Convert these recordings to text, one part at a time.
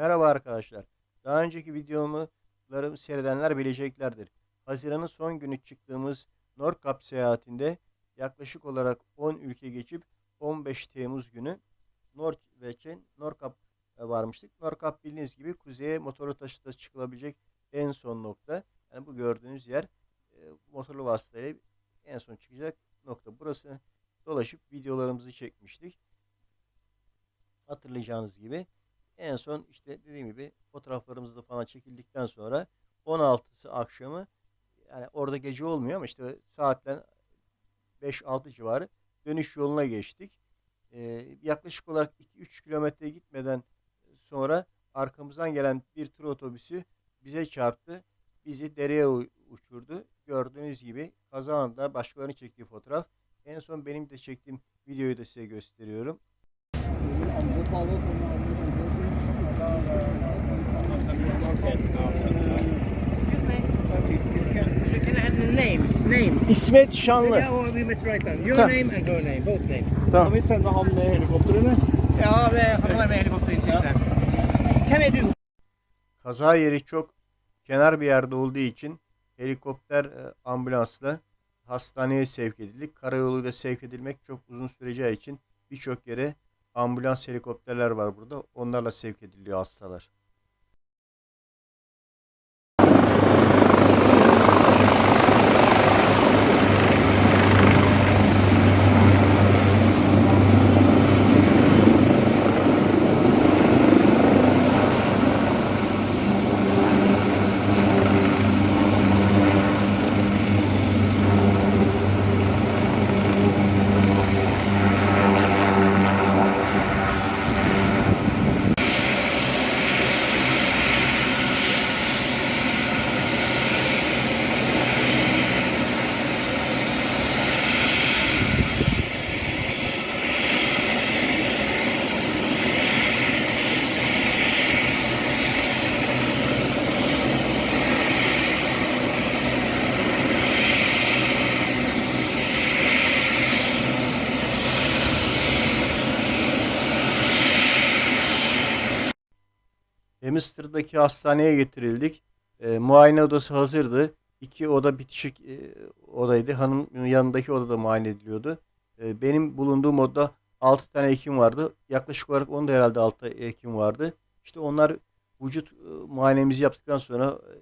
Merhaba arkadaşlar. Daha önceki videolarımı seyredenler bileceklerdir. Haziran'ın son günü çıktığımız Norkap seyahatinde yaklaşık olarak 10 ülke geçip 15 Temmuz günü Norveç'in Norkap e, varmıştık. Norkap bildiğiniz gibi kuzeye motorlu taşıta çıkılabilecek en son nokta. Yani bu gördüğünüz yer e, motorlu vasıtayla en son çıkacak nokta. Burası dolaşıp videolarımızı çekmiştik. Hatırlayacağınız gibi. En son işte dediğim gibi fotoğraflarımızı da falan çekildikten sonra 16'sı akşamı yani orada gece olmuyor ama işte saatten 5-6 civarı dönüş yoluna geçtik. Ee, yaklaşık olarak 2-3 kilometre gitmeden sonra arkamızdan gelen bir tur otobüsü bize çarptı. Bizi dereye uçurdu. Gördüğünüz gibi kaza anında başkalarının çektiği fotoğraf. En son benim de çektiğim videoyu da size gösteriyorum. İsmet Şanlı. Tamam. name and her name, both names. Tamam. Ja, med du? Kaza yeri çok kenar bir yerde olduğu için helikopter e, ambulansla hastaneye sevk edildik. Karayoluyla sevk edilmek çok uzun süreceği için birçok yere ambulans helikopterler var burada. Onlarla sevk ediliyor hastalar. Hemister'daki hastaneye getirildik. E, muayene odası hazırdı. İki oda bitişik e, odaydı. Hanım yanındaki odada muayene ediliyordu. E, benim bulunduğum odada 6 tane hekim vardı. Yaklaşık olarak onda herhalde 6 hekim vardı. İşte onlar vücut e, muayenemizi yaptıktan sonra e,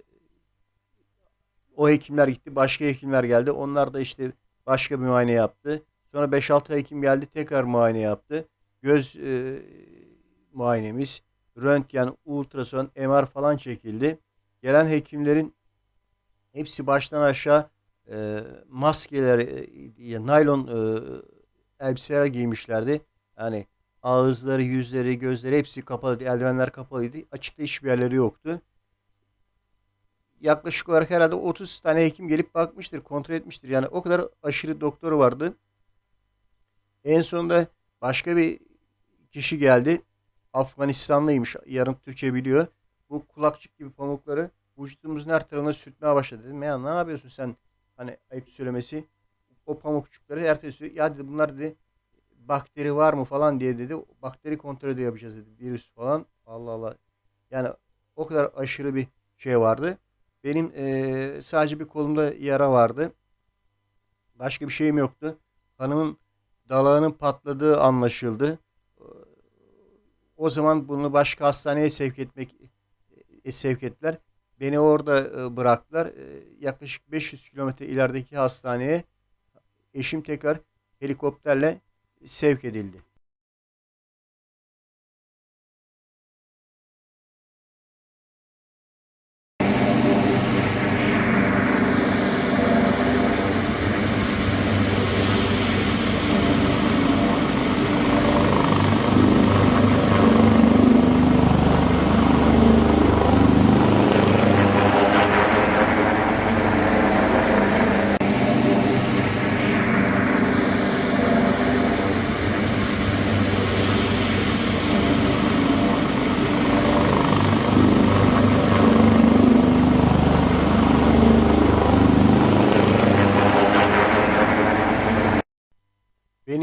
o hekimler gitti. Başka hekimler geldi. Onlar da işte başka bir muayene yaptı. Sonra 5-6 hekim geldi. Tekrar muayene yaptı. Göz e, muayenemiz, röntgen, ultrason, MR falan çekildi. Gelen hekimlerin hepsi baştan aşağı e, maskeler, e, naylon e, elbiseler giymişlerdi. Yani ağızları, yüzleri, gözleri hepsi kapalıydı. Eldivenler kapalıydı. Açıkta hiçbir yerleri yoktu. Yaklaşık olarak herhalde 30 tane hekim gelip bakmıştır, kontrol etmiştir. Yani o kadar aşırı doktor vardı. En sonunda başka bir kişi geldi. Afganistanlıymış. Yarım Türkçe biliyor. Bu kulakçık gibi pamukları vücudumuzun her tarafına sürtmeye başladı. Dedim ya ne yapıyorsun sen? Hani ayıp söylemesi. O pamukçukları sürüyor. Ya dedi bunlar dedi bakteri var mı falan diye dedi. Bakteri kontrolü de yapacağız dedi. Virüs falan. Allah Allah. Yani o kadar aşırı bir şey vardı. Benim eee, sadece bir kolumda yara vardı. Başka bir şeyim yoktu. Hanımın dalağının patladığı anlaşıldı. O zaman bunu başka hastaneye sevk etmek e, sevk ettiler. Beni orada e, bıraktılar. E, yaklaşık 500 kilometre ilerideki hastaneye eşim tekrar helikopterle sevk edildi.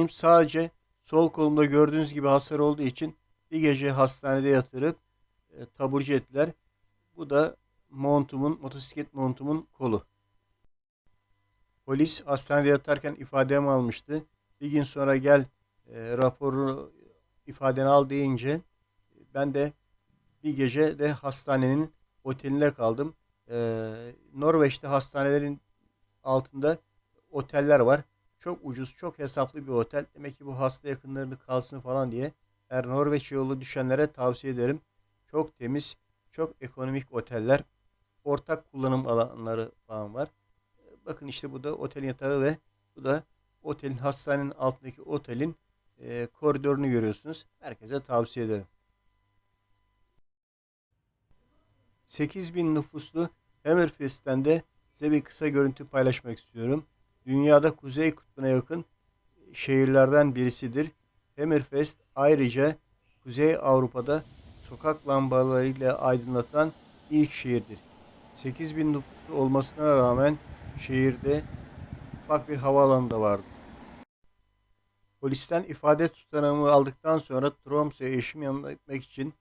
Benim sadece sol kolumda gördüğünüz gibi hasar olduğu için bir gece hastanede yatırıp e, taburcu ettiler. Bu da montumun, motosiklet montumun kolu. Polis hastanede yatarken ifademi almıştı. Bir gün sonra gel e, raporu ifadeni al deyince ben de bir gece de hastanenin otelinde kaldım. E, Norveç'te hastanelerin altında oteller var. Çok ucuz, çok hesaplı bir otel. Demek ki bu hasta yakınlarını kalsın falan diye. Eğer Norveç yolu düşenlere tavsiye ederim. Çok temiz, çok ekonomik oteller. Ortak kullanım alanları falan var. Bakın işte bu da otelin yatağı ve bu da otelin hastanenin altındaki otelin e, koridorunu görüyorsunuz. Herkese tavsiye ederim. 8000 nüfuslu Hammerfest'ten de size bir kısa görüntü paylaşmak istiyorum. Dünyada Kuzey Kutbu'na yakın şehirlerden birisidir. Hammerfest ayrıca Kuzey Avrupa'da sokak lambalarıyla aydınlatılan ilk şehirdir. 8000 nüfuslu olmasına rağmen şehirde ufak bir havaalanı da vardı. Polisten ifade tutanağımı aldıktan sonra Tromsø'ya eşim yanına gitmek için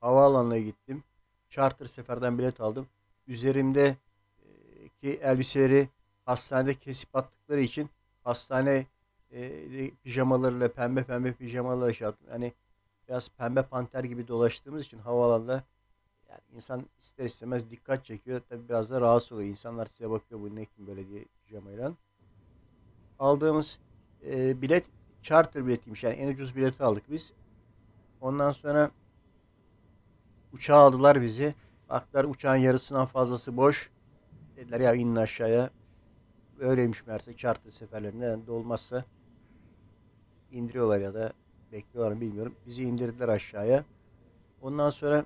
havaalanına gittim. Charter seferden bilet aldım. Üzerimde e, ki elbiseleri hastanede kesip attıkları için hastane e, pijamalarıyla pembe pembe pijamalar şey. Yani biraz pembe panter gibi dolaştığımız için havaalanında yani insan ister istemez dikkat çekiyor. Tabii biraz da rahatsız oluyor. İnsanlar size bakıyor bu ne kim böyle diye pijamayla. Aldığımız e, bilet charter biletiymiş. Yani en ucuz bileti aldık biz. Ondan sonra uçağa aldılar bizi. Baktılar uçağın yarısından fazlası boş. Dediler ya inin aşağıya. Öyleymiş meğerse charter seferlerinde de olmazsa indiriyorlar ya da bekliyorlar mı bilmiyorum. Bizi indirdiler aşağıya. Ondan sonra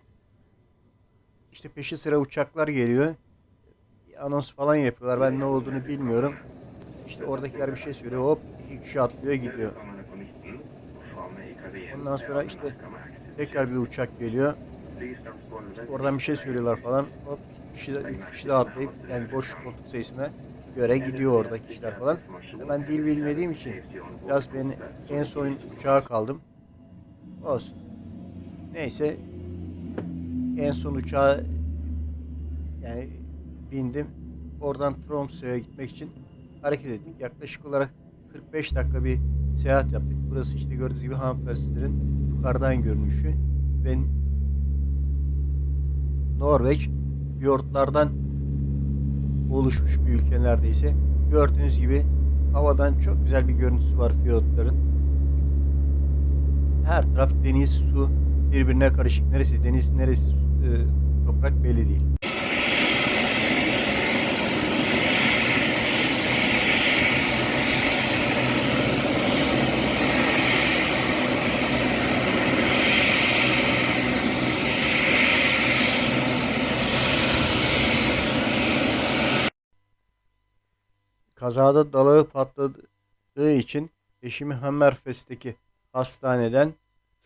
işte peşi sıra uçaklar geliyor. Anons falan yapıyorlar. Ben ne olduğunu bilmiyorum. İşte oradakiler bir şey söylüyor. Hop iki kişi atlıyor gidiyor. Ondan sonra işte tekrar bir uçak geliyor. İşte oradan bir şey söylüyorlar falan. Hop iki kişi üç kişi de atlayıp yani boş koltuk sayısına göre gidiyor orada kişiler falan. Ben dil bilmediğim için biraz ben en son uçağa kaldım. Olsun. Neyse en son uçağa yani bindim. Oradan Tromsø'ya gitmek için hareket ettik. Yaklaşık olarak 45 dakika bir seyahat yaptık. Burası işte gördüğünüz gibi Hammerfest'lerin yukarıdan görünüşü. Ve Norveç fiyortlardan oluşmuş bir ülke neredeyse. Gördüğünüz gibi havadan çok güzel bir görüntüsü var fiyortların. Her taraf deniz, su birbirine karışık. Neresi deniz, neresi e, toprak belli değil. Kazada dalağı patladığı için eşimi Hammerfest'teki hastaneden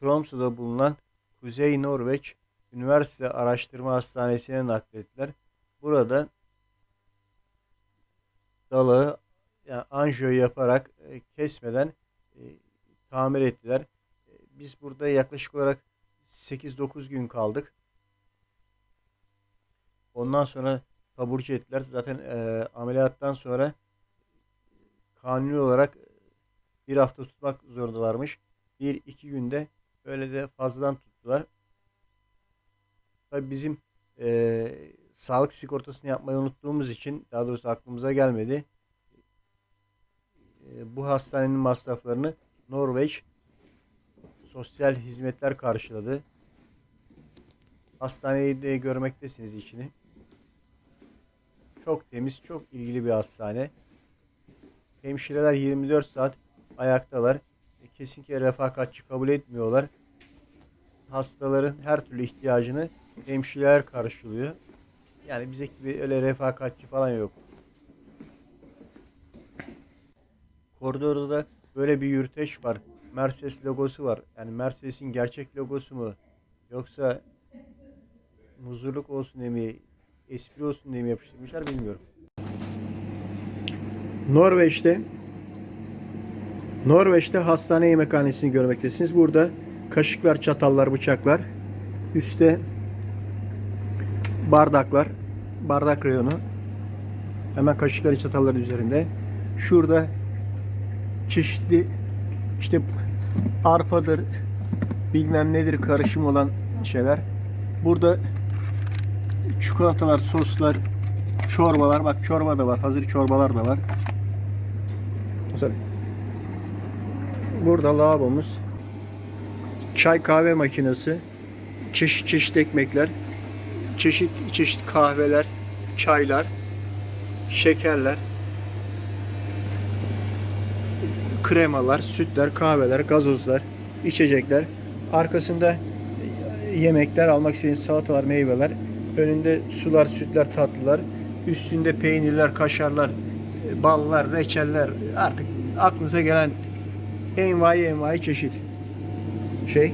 Tromsø'da bulunan Kuzey Norveç Üniversite Araştırma Hastanesi'ne naklettiler. Burada dalağı yani anjiyo yaparak e, kesmeden e, tamir ettiler. E, biz burada yaklaşık olarak 8-9 gün kaldık. Ondan sonra taburcu ettiler. Zaten e, ameliyattan sonra kanuni olarak bir hafta tutmak zorundalarmış. Bir iki günde öyle de fazladan tuttular. Tabii bizim e, sağlık sigortasını yapmayı unuttuğumuz için daha doğrusu aklımıza gelmedi. E, bu hastanenin masraflarını Norveç Sosyal Hizmetler karşıladı. Hastaneyi de görmektesiniz içini. Çok temiz, çok ilgili bir hastane. Hemşireler 24 saat ayaktalar. E, Kesinlikle refakatçi kabul etmiyorlar. Hastaların her türlü ihtiyacını hemşireler karşılıyor. Yani bize gibi öyle refakatçi falan yok. Koridorda da böyle bir yürüteç var. Mercedes logosu var. Yani Mercedes'in gerçek logosu mu? Yoksa muzurluk olsun diye mi, espri olsun diye mi yapıştırmışlar bilmiyorum. Norveç'te Norveç'te hastane yemekhanesini görmektesiniz. Burada kaşıklar, çatallar, bıçaklar. Üste bardaklar, bardak reyonu. Hemen kaşıkları çatalların üzerinde. Şurada çeşitli işte arpadır, bilmem nedir karışım olan şeyler. Burada çikolatalar, soslar, çorbalar. Bak çorba da var. Hazır çorbalar da var. Mesela burada lavabomuz. Çay kahve makinesi. Çeşit çeşit ekmekler. Çeşit çeşit kahveler, çaylar, şekerler, kremalar, sütler, kahveler, gazozlar, içecekler. Arkasında yemekler, almak istediğiniz salatalar, meyveler. Önünde sular, sütler, tatlılar. Üstünde peynirler, kaşarlar, ballar, reçeller. Artık aklınıza gelen envai envai çeşit şey.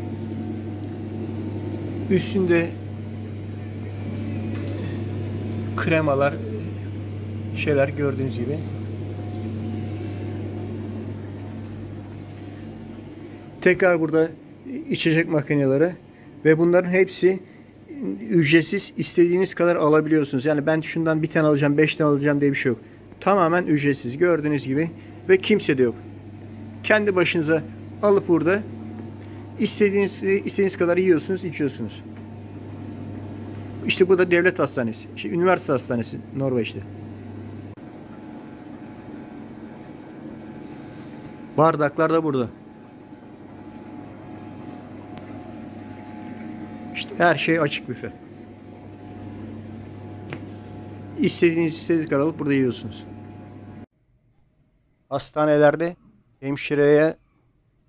Üstünde kremalar, şeyler gördüğünüz gibi. Tekrar burada içecek makineleri ve bunların hepsi ücretsiz istediğiniz kadar alabiliyorsunuz. Yani ben şundan bir tane alacağım, beş tane alacağım diye bir şey yok. Tamamen ücretsiz gördüğünüz gibi ve kimse de yok. Kendi başınıza alıp burada istediğiniz istediğiniz kadar yiyorsunuz, içiyorsunuz. İşte bu da devlet hastanesi. İşte üniversite hastanesi Norveç'te. Bardaklar da burada. İşte her şey açık büfe. İstediğiniz istediğiniz kadar alıp burada yiyorsunuz. Hastanelerde hemşireye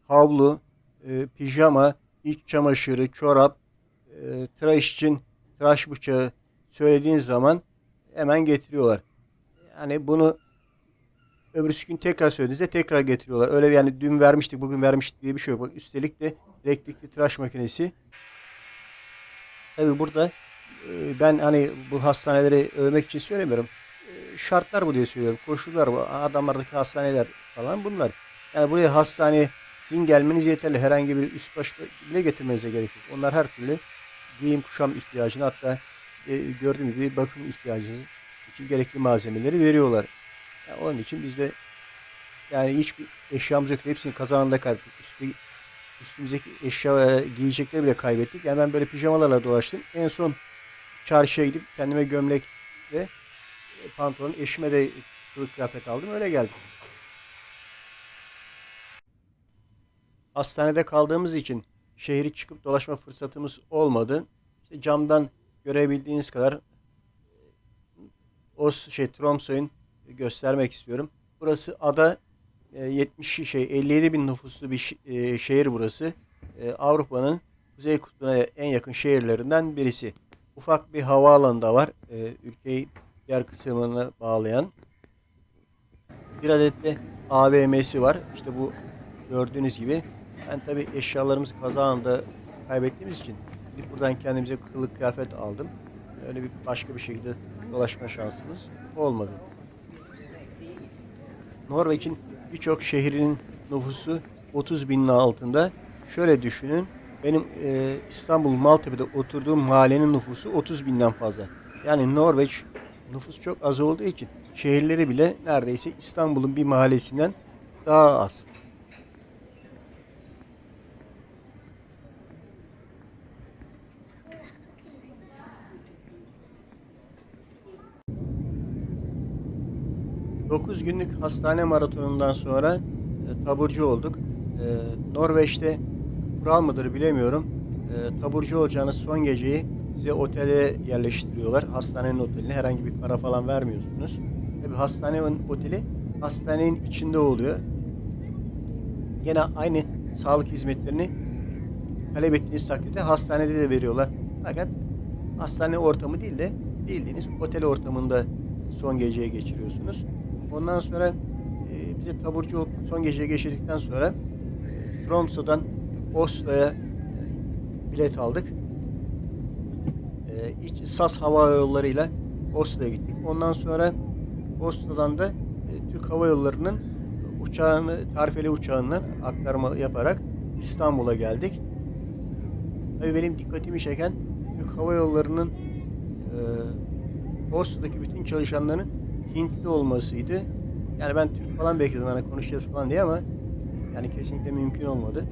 havlu, e, pijama, iç çamaşırı, çorap, e, tıraş için tıraş bıçağı söylediğiniz zaman hemen getiriyorlar. Yani bunu öbürsü gün tekrar söylediğinizde tekrar getiriyorlar. Öyle yani dün vermiştik, bugün vermiştik diye bir şey yok. Üstelik de elektrikli tıraş makinesi. Tabii burada ben hani bu hastaneleri övmek için söylemiyorum. E, Şartlar bu diye söylüyorum. Koşullar bu. Adamlardaki hastaneler falan bunlar. Yani buraya hastaneye sizin gelmeniz yeterli. Herhangi bir üst baş bile getirmenize gerek yok. Onlar her türlü giyim kuşam ihtiyacını hatta e, gördüğünüz gibi bakım ihtiyacınız için gerekli malzemeleri veriyorlar. Yani onun için biz de yani hiçbir eşyamız yok. Hepsini kazanında kaybettik. Üstü, üstümüzdeki eşya e, giyecekleri bile kaybettik. Yani ben böyle pijamalarla dolaştım. En son çarşıya gidip kendime gömlek ve e, pantolon, eşime de kılık kıyafet aldım. Öyle geldim. Hastanede kaldığımız için şehri çıkıp dolaşma fırsatımız olmadı. İşte camdan görebildiğiniz kadar o şey Tromsø'ün göstermek istiyorum. Burası ada e, 70 şey 57 bin nüfuslu bir e, şehir burası. E, Avrupa'nın Kuzey Kutbu'na en yakın şehirlerinden birisi. Ufak bir havaalanı da var. E, ülkeyi diğer kısmına bağlayan. Bir adet de AVM'si var. İşte bu gördüğünüz gibi. Ben tabi eşyalarımızı kaza anında kaybettiğimiz için gidip buradan kendimize kılık kıyafet aldım. Öyle bir başka bir şekilde dolaşma şansımız olmadı. Norveç'in birçok şehrinin nüfusu 30 binin altında. Şöyle düşünün. Benim e, İstanbul Maltepe'de oturduğum mahallenin nüfusu 30 binden fazla. Yani Norveç nüfus çok az olduğu için şehirleri bile neredeyse İstanbul'un bir mahallesinden daha az. Dokuz günlük hastane maratonundan sonra e, taburcu olduk. E, Norveç'te kural mıdır bilemiyorum. E, taburcu olacağınız son geceyi size otele yerleştiriyorlar. Hastanenin oteline herhangi bir para falan vermiyorsunuz. Tabi hastanenin oteli hastanenin içinde oluyor. Gene aynı sağlık hizmetlerini talep ettiğiniz takdirde hastanede de veriyorlar. Fakat hastane ortamı değil de bildiğiniz otel ortamında son geceyi geçiriyorsunuz. Ondan sonra e, bize taburcu olup son geceyi geçirdikten sonra e, Oslo'ya e, bilet aldık. E, iç, SAS hava yollarıyla Oslo'ya gittik. Ondan sonra Oslo'dan da e, Türk Hava Yolları'nın uçağını, tarifeli uçağından aktarma yaparak İstanbul'a geldik. Tabii benim dikkatimi çeken Türk Hava Yolları'nın e, Oslo'daki bütün çalışanların Hintli olmasıydı. Yani ben Türk falan bekliyordum hani konuşacağız falan diye ama yani kesinlikle mümkün olmadı.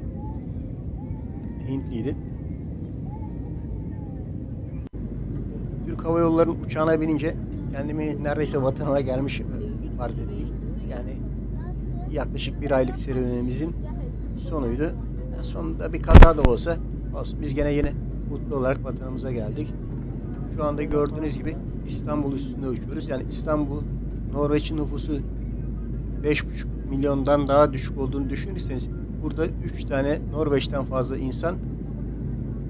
Hintliydi. Türk Hava Yolları'nın uçağına binince kendimi neredeyse vatanıma gelmiş farz ettik. Yani yaklaşık bir aylık serüvenimizin sonuydu. Yani sonunda bir kaza da olsa olsun. Biz gene yine mutlu olarak vatanımıza geldik. Şu anda gördüğünüz gibi İstanbul üstünde uçuyoruz. Yani İstanbul, Norveç'in nüfusu 5,5 milyondan daha düşük olduğunu düşünürseniz burada 3 tane Norveç'ten fazla insan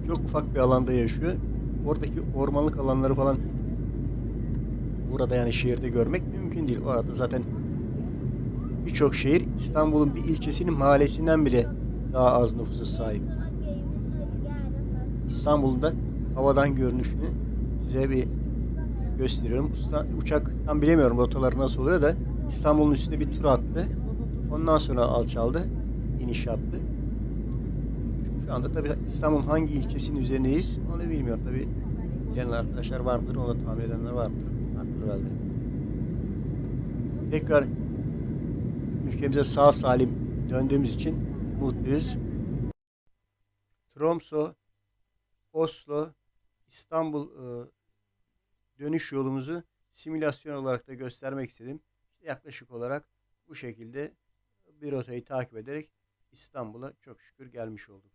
çok ufak bir alanda yaşıyor. Oradaki ormanlık alanları falan burada yani şehirde görmek mümkün değil. Orada zaten birçok şehir İstanbul'un bir ilçesinin mahallesinden bile daha az nüfusa sahip. İstanbul'un da havadan görünüşünü size bir gösteriyorum. Uçak tam bilemiyorum rotaları nasıl oluyor da İstanbul'un üstünde bir tur attı. Ondan sonra alçaldı. İniş yaptı. Şu anda tabii İstanbul'un hangi ilçesinin üzerindeyiz onu bilmiyorum. Tabii bilen arkadaşlar vardır. Onu da tahmin edenler vardır. Vardır herhalde. Tekrar ülkemize sağ salim döndüğümüz için mutluyuz. Tromso, Oslo, İstanbul e, dönüş yolumuzu simülasyon olarak da göstermek istedim. İşte yaklaşık olarak bu şekilde bir rotayı takip ederek İstanbul'a çok şükür gelmiş olduk.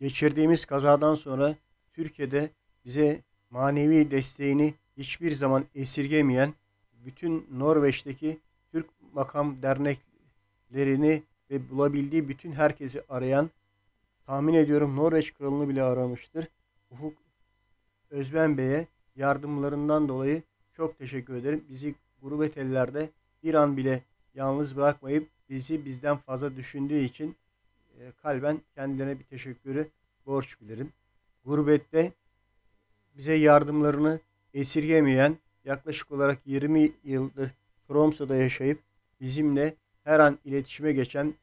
Geçirdiğimiz kazadan sonra Türkiye'de bize manevi desteğini hiçbir zaman esirgemeyen bütün Norveç'teki Türk makam derneklerini ve bulabildiği bütün herkesi arayan tahmin ediyorum Norveç kralını bile aramıştır. Ufuk Özben Bey'e yardımlarından dolayı çok teşekkür ederim. Bizi gurbet ellerde bir an bile yalnız bırakmayıp bizi bizden fazla düşündüğü için e, kalben kendilerine bir teşekkürü borç bilirim. Gurbette bize yardımlarını esirgemeyen yaklaşık olarak 20 yıldır Tromso'da yaşayıp bizimle her an iletişime geçen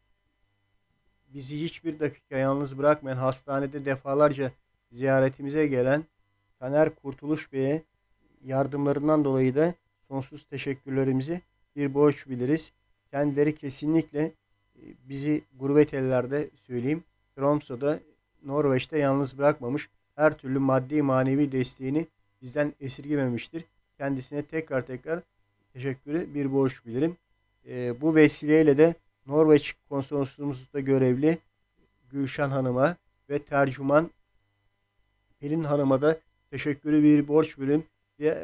bizi hiçbir dakika yalnız bırakmayan hastanede defalarca ziyaretimize gelen Taner Kurtuluş Bey'e yardımlarından dolayı da sonsuz teşekkürlerimizi bir borç biliriz. Kendileri kesinlikle e, bizi gurbet ellerde söyleyeyim. Tromso'da Norveç'te yalnız bırakmamış. Her türlü maddi manevi desteğini bizden esirgememiştir. Kendisine tekrar tekrar teşekkürü bir borç bilirim. E, bu vesileyle de Norveç konsolosluğumuzda görevli Gülşen Hanım'a ve tercüman Pelin Hanım'a da teşekkürü bir borç bilirim.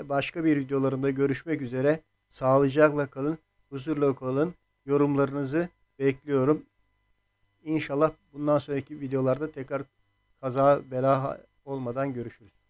Başka bir videolarında görüşmek üzere. Sağlıcakla kalın, huzurla kalın. Yorumlarınızı bekliyorum. İnşallah bundan sonraki videolarda tekrar kaza bela olmadan görüşürüz.